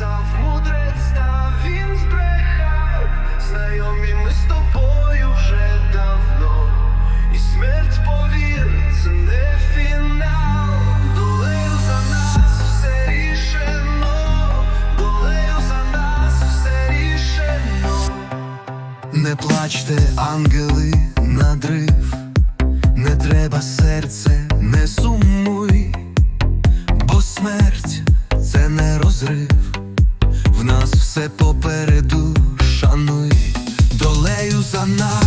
казав мудрець, та він збрехав. Знайомі ми з тобою вже давно. І смерть повір, не фінал. Долею за нас все рішено. Долею за нас все рішено. Не плачте, ангели, надрив, не треба серце, долею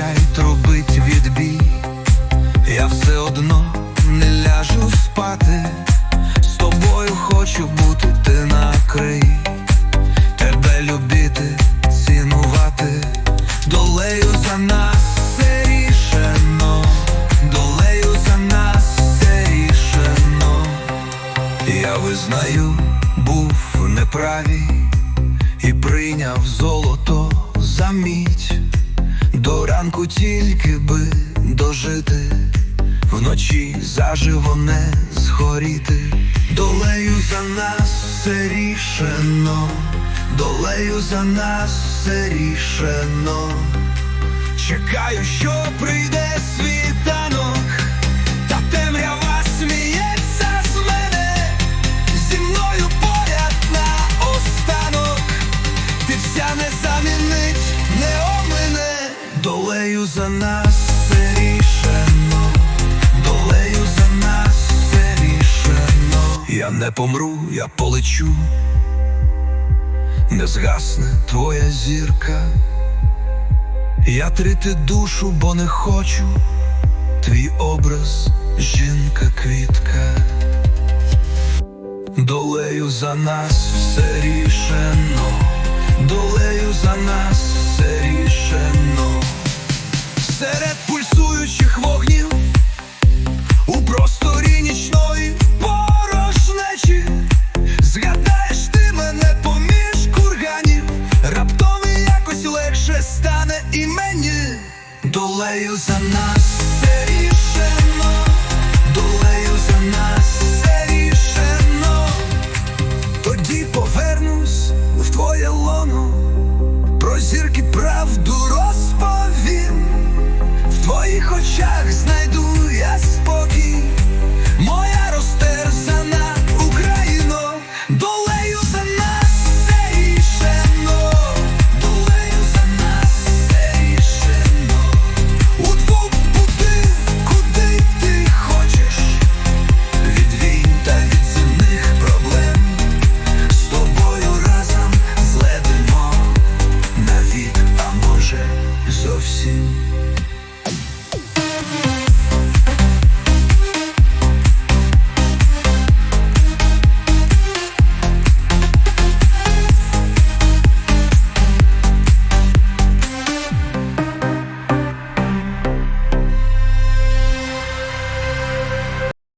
кінчай, трубить відбій. Я все одно не ляжу спати. З тобою хочу бути, ти накрий тебе любити, цінувати, долею за нас все рішено, долею за нас все рішено. Я визнаю, був неправий і прийняв золото за мідь. До ранку тільки би дожити, вночі заживо не згоріти. Долею за нас все рішено, долею за нас все рішено. Чекаю, що прийде Долею за нас все рішено, долею за нас все рішено. Я не помру, я полечу, не згасне твоя зірка. Я трити душу, бо не хочу, твій образ, жінка квітка. Долею за нас все рішено, долею за нас Doleios a nós.